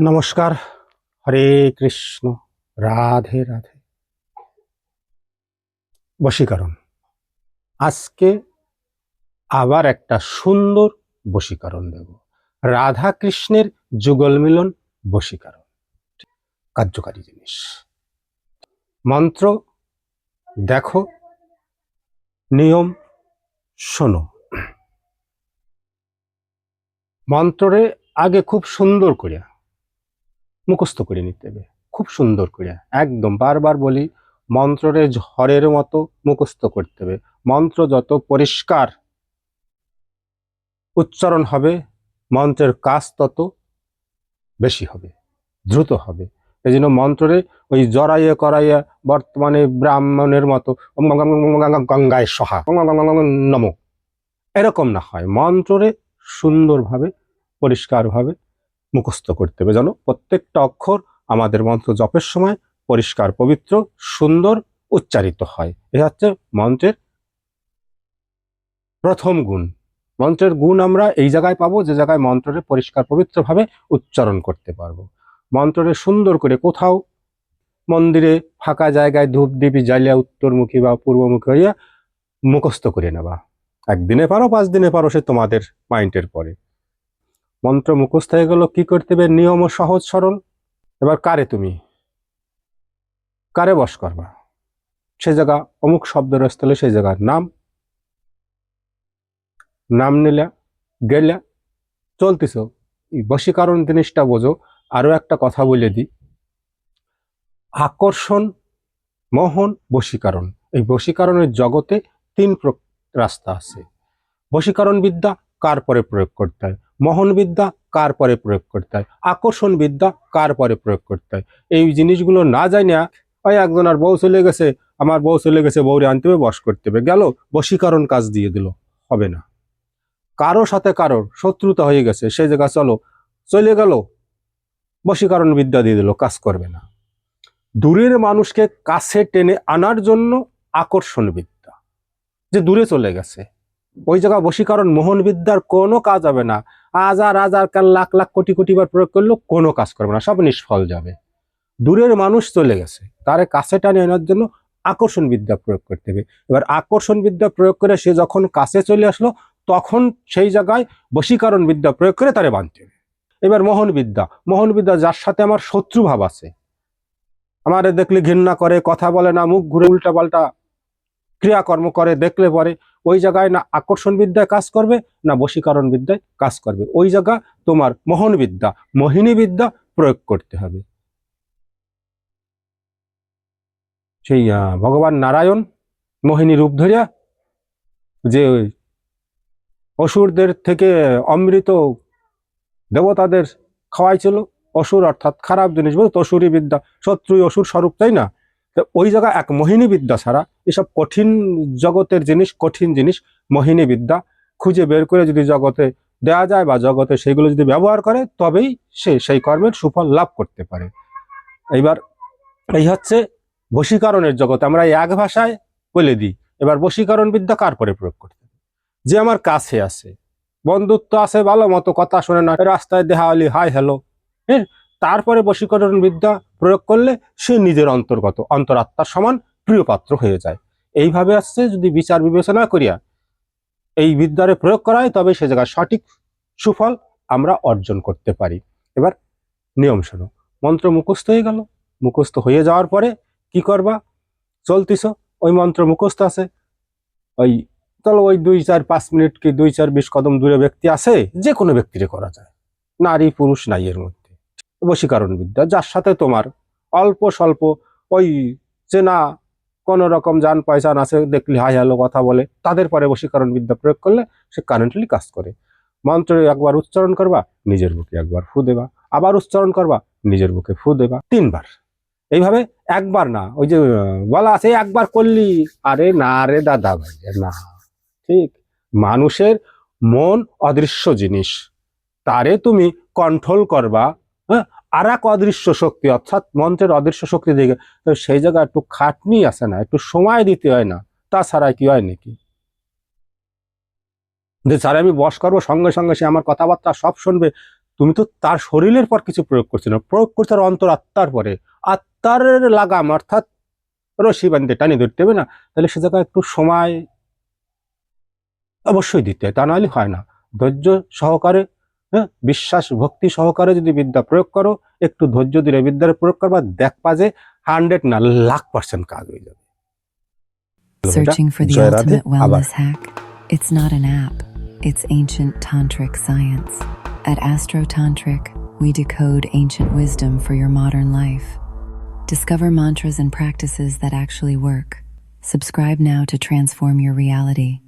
নমস্কার। হরে কৃষ্ণ। রাধে রাধে। বশীকরণ। আজকে আবার একটা সুন্দর বশীকরণ দেব। রাধা কৃষ্ণের যুগল মিলন বশীকরণ। কার্যকারী জিনিস। মন্ত্র, দেখো। নিয়ম, শোনো। মন্ত্রে আগে খুব সুন্দর করে মুখস্থ করে নিতে হবে। খুব সুন্দর করে। একদম বারবার বলি মন্ত্রে ঝড়ের মতো মুখস্থ করতে হবে। মন্ত্র যত পরিষ্কার উচ্চারণ হবে, মন্ত্রের কাজ তত বেশি হবে, দ্রুত হবে। এই জন্য মন্ত্রে ওই জড়াইয়ে করাইয়া বর্তমানে ব্রাহ্মণের মতো গঙ্গায় সহা, নমো। এরকম না হয়। মন্ত্রে সুন্দরভাবে, পরিষ্কারভাবে মুখস্থ করতে হবে। যেন প্রত্যেকটা অক্ষর আমাদের মন্ত্র জপের সময় পরিষ্কার, পবিত্র, সুন্দর, উচ্চারিত হয়। এ হচ্ছে মন্ত্রের প্রথম গুণ। মন্ত্রের গুণ আমরা এই জায়গায় পাবো, যে জায়গায় মন্ত্রে পরিষ্কার, পবিত্রভাবে উচ্চারণ করতে পারব। মন্ত্রে সুন্দর করে কোথাও মন্দিরে ফাঁকা জায়গায় ধূপ দিবি জ্বালিয়া, উত্তরমুখী বা পূর্বমুখী হইয়া মুখস্থ করে নেবা একদিনে পারো, পাঁচ দিনে পারো, সে তোমাদের মাইন্ডের পরে। মন্ত্র মুখস্থ হয়ে গেল, কি করতে হবে নিয়ম সহজ সরল? এবার কারে তুমি? কারে বস করবা? সে জায়গা, অমুক শব্দের স্থলে সেই জায়গার নাম। নাম নিলা, গেলা চলতিস এই বশীকরণ জিনিসটা বোঝো, আরও একটা কথা বলে দিই। আকর্ষণ, মোহন বশীকরণ এই বশীকরণের জগতে তিন রাস্তা আছে। বশীকরণ বিদ্যা, কার পরে প্রয়োগ করতে হয়? মোহন বিদ্যা কার পরে প্রয়োগ করতে হয়? আকর্ষণ বিদ্যা কার পরে প্রয়োগ করতে হয়? এই জিনিসগুলো না জানি না ওই একজন আর বউ চলে গেছে, আমার বউ চলে গেছে, বউরে আনতে হবে, বস করতে হবে। গেল, বশীকরণ কাজ দিয়ে দিল। হবে না। কারও সাথে কারোর শত্রুতা হয়ে গেছে সেই জায়গা চলো। চলে গেল বশীকরণ বিদ্যা দিয়ে দিল, কাজ করবে না। দূরের মানুষকে কাছে টেনে আনার জন্য আকর্ষণ বিদ্যা যে দূরে চলে গেছে ওই জায়গা বশীকরণ মোহন বিদ্যার কোনো কাজ হবে না। হাজার হাজার কাল লাখ লাখ কোটি কোটি বার প্রয়োগ করলেও কোনো কাজ করবে না, সব নিষ্ফল যাবে। দূরের মানুষ চলে গেছে, তারে কাছে টানে আনার জন্য আকর্ষণ বিদ্যা প্রয়োগ করতে হবে। এবার আকর্ষণ বিদ্যা প্রয়োগ করে সে যখন কাছে চলে আসলো, তখন সেই জায়গায় বশীকরণ বিদ্যা প্রয়োগ করে তারে বাঁধতে হবে। এবার মোহন বিদ্যা মোহন বিদ্যা যার সাথে আমার শত্রু ভাব আছে, আমারে দেখলে ঘৃণা করে, কথা বলে না, মুখ ঘুরে উল্টা পাল্টা ক্রিয়াকর্ম করে, দেখলে পরে ওই জায়গায় না আকর্ষণ বিদ্যায় কাজ করবে, না বশীকরণ বিদ্যায় কাজ করবে। ওই জায়গা তোমার মোহন বিদ্যা মোহিনী বিদ্যা প্রয়োগ করতে হবে। সেই ভগবান নারায়ণ মোহিনী রূপ ধরিয়া যে অসুরদের থেকে অমৃত দেবতাদের খাওয়াইছিল, অসুর অর্থাৎ খারাপ জিনিস বলতো অসুরী বিদ্যা, শত্রুই অসুর স্বরূপ, তাই না? তো ওই জায়গায় এক মোহিনী বিদ্যা ছাড়া এসব কঠিন জগতের জিনিস, কঠিন জিনিস মোহিনী বিদ্যা খুঁজে বের করে যদি জগতে দেওয়া যায় বা জগতে সেইগুলো যদি ব্যবহার করে, তবেই সে সেই কর্মের সুফল লাভ করতে পারে। এইবার এই হচ্ছে বশীকরণের জগৎ। আমরা এক ভাষায় বলে দিই। এবার বশীকরণ বিদ্যা কার পরে প্রয়োগ করতে? যে আমার কাছে আছে, বন্ধুত্ব আছে ভালো মতো, কথা শোনে না, রাস্তায় দেহাওয়ালি হাই, হ্যালো হ্যাঁ? তারপরে বশীকরণ বিদ্যা প্রয়োগ করলে সে নিজের অন্তর্গত, অন্তরাত্মার সমান প্রিয় পাত্র হয়ে যায়। এইভাবে আসছে যদি বিচার বিবেচনা করিয়া এই বিদ্যারে প্রয়োগ করা হয়, তবে সে জায়গায় সঠিক সুফল আমরা অর্জন করতে পারি। এবার নিয়ম শোনো। মন্ত্র মুখস্থ হয়ে গেল। মুখস্থ হয়ে যাওয়ার পরে কি করবা? চলতিস ওই মন্ত্র মুখস্থ আছে। ওই চলো ওই দুই চার পাঁচ মিনিট কি দুই চার বিশ কদম দূরে ব্যক্তি আছে? যে কোনো ব্যক্তিরে করা যায়। নারী পুরুষ নাই এর মধ্যে। বশীকরণ বিদ্যা যার সাথে তোমার অল্প স্বল্প ওই চেনা কোন রকম যান পয়সান আছে, দেখলি হাই হ্যালো কথা বলে, তাদের পরে বশীকরণ বিদ্যা প্রয়োগ করলে সে কারেন্টলি কাজ করে। মন্ত্র একবার উচ্চারণ করবা, নিজের বুকে একবার ফু দেবা। আবার উচ্চারণ করবা, নিজের বুকে ফু দেবা তিনবার। এইভাবে একবার না, ওই যে, বলা আছে, একবার করলি। আরে না রে দাদা ভাই না। ঠিক? মানুষের মন অদৃশ্য জিনিস। তারে তুমি কন্ট্রোল করবা হ্যাঁ? আর এক অদৃশ্য শক্তি, অর্থাৎ মন্ত্রের অদৃশ্য শক্তি দিকে সেই জায়গায় একটু খাটনি আছে না, একটু সময় দিতে হয় না, তাছাড়া কি হয় নাকি? যে স্যার, আমি বস করব, সঙ্গে সঙ্গে সে আমার কথাবার্তা সব শুনবে, তুমি তো তার শরীরের পর কিছু প্রয়োগ করছ না, প্রয়োগ করছ অন্তর আত্মার পরে আত্মার লাগাম, অর্থাৎ রশি বান্ধে টানি ধরতে হবে না, তাহলে সে জায়গায় একটু সময় অবশ্যই দিতে হয়, তা নাহলে হয় না, ধৈর্য সহকারে হ্যাঁ বিশ্বাস ভক্তি সহকারে যদি বিদ্যা প্রয়োগ করো একটু ধৈর্য দিলে বিদ্যার প্রয়োগ করবা দেখবা যে হান্ড্রেড না লাখ পার্সেন্ট কাজ হয়ে যাবে Searching for the ultimate wellness hack? It's not an app, it's ancient tantric science. At Astro Tantric, we decode ancient wisdom for your modern life. Discover mantras and practices that actually work. Subscribe now to transform your reality.